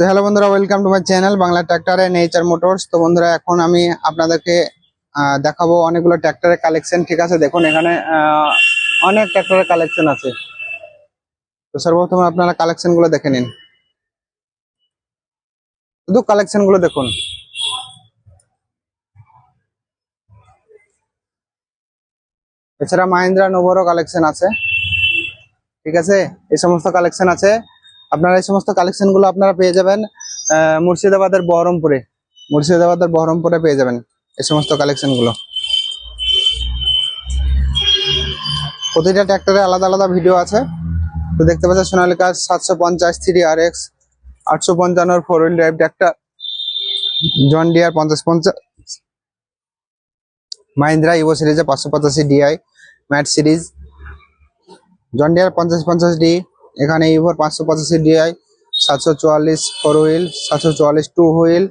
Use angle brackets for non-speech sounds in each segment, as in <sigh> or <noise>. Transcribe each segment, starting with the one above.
তো হ্যালো বন্ধুরা welcome to my channel Bangla tractor nature motors তো বন্ধুরা, এখন আমি আপনাদেরকে দেখাবো অনেকগুলো ট্র্যাক্টরের কালেকশন ঠিক আছে, দেখুন এখানে অনেক ট্র্যাক্টরের কালেকশন আছে। তো সর্বপ্রথম আপনারা কালেকশনগুলো দেখে নিন। শুধু কালেকশনগুলো দেখুন। এছাড়া মাহিন্দ্রা নোভোরও কালেকশন আছে। ঠিক আছে, এই সমস্ত কালেকশন আছে। আপনারা এই সমস্ত কালেকশনগুলো আপনারা পেয়ে যাবেন মুর্শিদাবাদের বহরমপুরে। মুর্শিদাবাদের বহরমপুরে পেয়ে যাবেন এই সমস্ত কালেকশনগুলো। প্রতিটা ট্র্যাক্টরে আলাদা আলাদা ভিডিও আছে। তো দেখতে পাচ্ছেন সোনালিকা সাতশো পঞ্চাশ থ্রি আর এক্স আটশো পঞ্চান্নর four wheel drive tractor John Deere পঞ্চাশ পঞ্চাশ মাহিন্দ্রা ইভো সিরিজে পাঁচশো পঁচাশি DI mat series John Deere পঞ্চাশ পঞ্চাশ ডি এখানে ইভোর পাঁচশো পঁচাশি ডিআই সাতশো চুয়াল্লিশ ফোর হুইল সাতশো চুয়াল্লিশ টু হুইল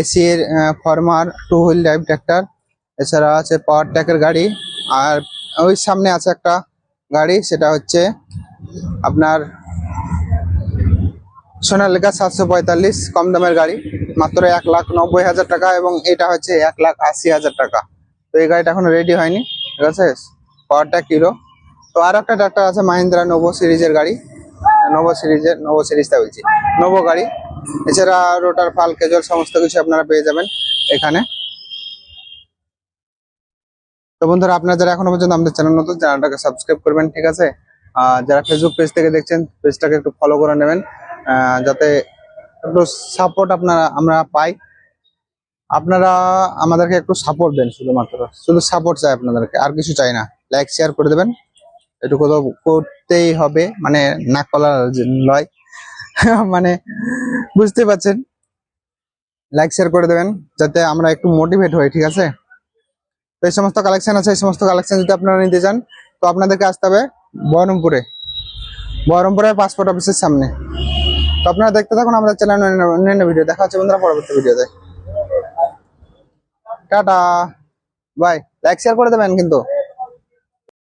এসির farmer two wheel drive tractor এছাড়া আছে পাওয়ার ট্র্যাকের গাড়ি, আর ওই সামনে আছে একটা গাড়ি, সেটা হচ্ছে আপনার সোনালিকা সাতশো পঁয়তাল্লিশ, কম দামের গাড়ি, মাত্র এক লাখ নব্বই হাজার টাকা এবং এটা হচ্ছে এক লাখ আশি হাজার টাকা। তো এই গাড়িটা এখনও রেডি হয়নি, ঠিক আছে? পাওয়ারটা কিলো তো আর একটা ট্রাক্টর আছে মাহিন্দ্রা নোভো সিরিজের গাড়ি। নোভো সিরিজের নোভো সিরিজটা বলছি। নোভো গাড়ি। এছাড়া রোটার ফাল কেজল সমস্ত কিছু আপনারা পেয়ে যাবেন এখানে। তো বন্ধুরা, আপনারা যারা এখনও পর্যন্ত আমাদের চ্যানেল নতুন চ্যানেলটাকে সাবস্ক্রাইব করবেন, ঠিক আছে? আর যারা ফেসবুক পেজ থেকে দেখছেন পেজটাকে একটু ফলো করে নেবেন যাতে একটু সাপোর্ট আপনারা, আমরা পাই। আপনারা আমাদেরকে একটু সাপোর্ট দেন শুধুমাত্র। শুধু সাপোর্ট চাই আপনাদেরকে, আর কিছু চাই না। লাইক শেয়ার করে দেবেন। এটুকু তো করতেই হবে মানে না কলার লয়। <laughs> মানে বুঝতে পারছেন? লাইক শেয়ার করে দেবেন, যাতে আমরা একটু মোটিভেট হই, ঠিক আছে? তো এই সমস্ত কালেকশন আছে, এই সমস্ত কালেকশন যদি আপনারা নিতে চান, তো আপনাদেরকে আসতে হবে বহরমপুরে। বহরমপুরের পাসপোর্ট অফিসের সামনে। তো আপনারা দেখতে থাকুন, আমাদের চ্যানেল অন্যান্য ভিডিও দেখা হচ্ছে বন্ধুরা পরবর্তী ভিডিওতে টাটা! বাই লাইক শেয়ার করে দেবেন কিন্তু।